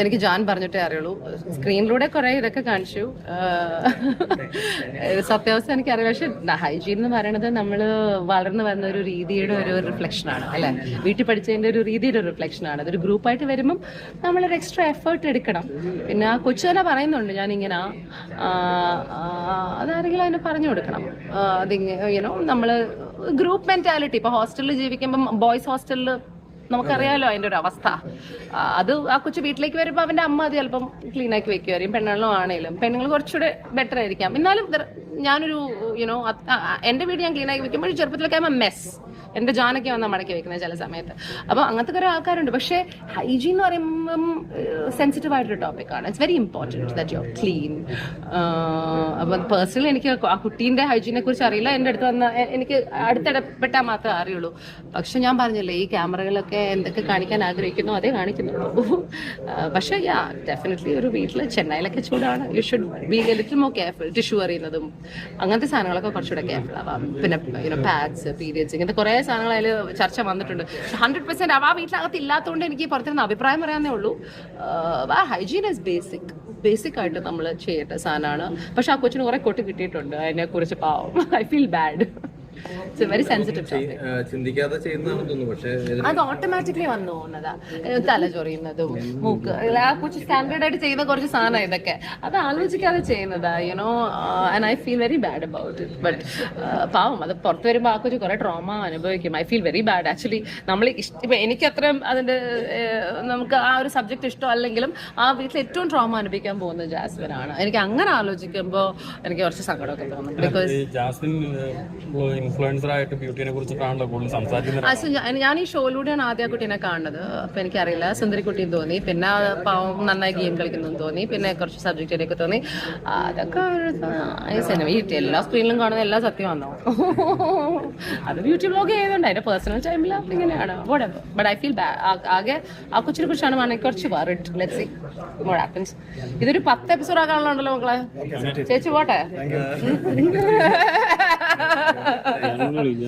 എനിക്ക് ജാൻ പറഞ്ഞിട്ടേ അറിയുള്ളൂ. സ്ക്രീനിലൂടെ കുറെ ഇതൊക്കെ കാണിച്ചു. സത്യാവസ്ഥ സത്യാവസ്ഥ അറിയാം പക്ഷെ ഹൈജീൻ എന്ന് പറയുന്നത് നമ്മൾ വളർന്നു വന്ന ഒരു രീതിയുടെ ഒരു റിഫ്ലക്ഷൻ ആണ് അല്ലെ? വീട്ടിൽ പഠിച്ചതിന്റെ ഒരു രീതിയുടെ ഒരു റിഫ്ലക്ഷൻ ആണ്. അതൊരു ഗ്രൂപ്പായിട്ട് വരുമ്പം നമ്മളൊരു എക്സ്ട്രാ എഫേർട്ട് എടുക്കണം. പിന്നെ ആ കൊച്ചു തന്നെ പറയുന്നുണ്ട് ഞാൻ ഇങ്ങനെ അതാരെങ്കിലും അതിന് പറഞ്ഞു കൊടുക്കണം. അതിങ്ങനെ യുനോ നമ്മൾ ഗ്രൂപ്പ് മെന്റാലിറ്റി ഇപ്പൊ ഹോസ്റ്റലിൽ ജീവിക്കുമ്പം ബോയ്സ് ഹോസ്റ്റലിൽ നമുക്കറിയാലോ അതിന്റെ ഒരു അവസ്ഥ. അത് ആ കൊച്ചു വീട്ടിലേക്ക് വരുമ്പോൾ അവന്റെ അമ്മ അത് ചിലപ്പം ക്ലീൻ ആക്കി വെക്കുമായിരിക്കും പെണ്ണുങ്ങളും ആണെങ്കിലും പെണ്ണുങ്ങൾ കുറച്ചുകൂടെ ബെറ്റർ ആയിരിക്കാം. എന്നാലും ഞാനൊരു യുനോ എന്റെ വീട് ഞാൻ ക്ലീൻ ആക്കി വെക്കുമ്പോൾ ചെറുപ്പത്തിലൊക്കെ ആകുമ്പോൾ മെസ് എന്റെ ജാനൊക്കെ വന്നാൽ മടക്കി വെക്കുന്നത് ചില സമയത്ത്. അപ്പൊ അങ്ങനത്തെ കുറെ ആൾക്കാരുണ്ട്. പക്ഷേ ഹൈജീൻ എന്ന് പറയുമ്പം സെൻസിറ്റീവ് ആയിട്ടൊരു ടോപ്പിക്കാണ് it's very important that you are clean അപ്പം പേഴ്സണലി എനിക്ക് ആ കുട്ടീന്റെ ഹൈജീനെ കുറിച്ച് അറിയില്ല. എന്റെ അടുത്ത് വന്ന എനിക്ക് അടുത്തിടപെട്ടാൽ മാത്രമേ അറിയുള്ളൂ. പക്ഷെ ഞാൻ പറഞ്ഞില്ലേ ഈ ക്യാമറകളൊക്കെ എന്തൊക്കെ കാണിക്കാൻ ആഗ്രഹിക്കുന്നു അതേ കാണിക്കുന്നുള്ളൂ. പക്ഷേ യാ ഡെഫിനറ്റ്ലി ഒരു വീട്ടിൽ ചെന്നൈയിലൊക്കെ ചൂടാണ്. You should be a little more careful tissue അറിയുന്നതും അങ്ങനത്തെ സാധനങ്ങളൊക്കെ കുറച്ചുകൂടെ കെയർഫുൾ ആവാം. പിന്നെ യുനോ പാഡ്സ് പീരിയഡ്സ് ഇങ്ങനത്തെ കുറേ സാധനങ്ങൾ അതിൽ ചർച്ച വന്നിട്ടുണ്ട്. ഹൺഡ്രഡ് പെർസെന്റ് ആ വീട്ടിനകത്ത് ഇല്ലാത്തതുകൊണ്ട് എനിക്ക് പുറത്തുനിന്ന് അഭിപ്രായം പറയാനേ ഉള്ളൂ. ആ ഹൈജീൻ ഇസ് ബേസിക് ബേസിക് ആയിട്ട് നമ്മൾ ചെയ്യേണ്ട സാധനമാണ്. പക്ഷെ ആ കൊച്ചിന് കുറെ കൊട്ടി കിട്ടിയിട്ടുണ്ട്. അതിനെ കുറിച്ച് പാവം. I feel bad it's very sensitive ചിന്തിക്കാതെ ചെയ്യുന്നതാണെന്ന് തോന്നുന്നു. പക്ഷേ അത് ഓട്ടോമാറ്റിക്കലി വന്നു പോകുന്നതാ. തല ചൊറിയുന്നതും മൂക്ക്. ആ കുറച്ച് സ്റ്റാൻഡേർഡ് ആയിട്ട് ചെയ്യുന്ന കുറച്ച് സാധനം ഇതൊക്കെ. അത് ആലോചിക്കാതെ ചെയ്യുന്നതാ you know and I feel very bad about it but പാവം അത് പുറത്ത് വരുമ്പോൾ ആ കുറച്ച് കുറെ ട്രോമ അനുഭവിക്കും. I feel very bad actually നമ്മൾ ഇഷ്ടം എനിക്ക് അത്രയും അതിന്റെ നമുക്ക് ആ ഒരു സബ്ജക്ട് ഇഷ്ടം അല്ലെങ്കിലും ആ വീട്ടിൽ ഏറ്റവും ട്രോമ അനുഭവിക്കാൻ പോകുന്ന ജാസ്മിൻ ആണ്. എനിക്ക് അങ്ങനെ ആലോചിക്കുമ്പോൾ എനിക്ക് കുറച്ച് സങ്കടമൊക്കെ തോന്നും. ബിക്കോസ് ജാസ്മിൻ ഇൻഫ്ലുവൻസർ ആയിട്ട് ബ്യൂട്ടിനെ കുറിച്ചിട്ടാണല്ലോ കൂടുതൽ സംസാരിക്കുന്നത്. ഞാൻ- ഈ ഷോയിലൂടെയാണ് ആദ്യ ആ കുട്ടീനെ കാണുന്നത്. അപ്പൊ എനിക്കറിയില്ല സുന്ദരിക്കുട്ടിയും തോന്നി. പിന്നെ പാവം നന്നായി ഗെയിം കളിക്കുന്നു തോന്നി. പിന്നെ കുറച്ച് സബ്ജക്റ്റിലേക്ക് തോന്നി. അതൊക്കെ ഈ സിനിമ എല്ലാ സ്ക്രീനിലും കാണുന്ന എല്ലാം സത്യമാണോ അത് ബ്യൂട്ടി ബ്ലോഗ് ചെയ്തുകൊണ്ട് അതിന്റെ പേഴ്സണൽ ടൈമിൽ ഇങ്ങനെയാണ്. ബട്ട് ഐ ഫീൽ ആകെ ആ കൊച്ചിനെ കുറിച്ചാണ് വേണമെങ്കിൽ കുറച്ച് worried let see what happens ഇതൊരു പത്ത് എപ്പിസോഡ് ആകാനുള്ളതുണ്ടല്ലോ മക്കളെ. ചേച്ചി പോട്ടെ? 工作六年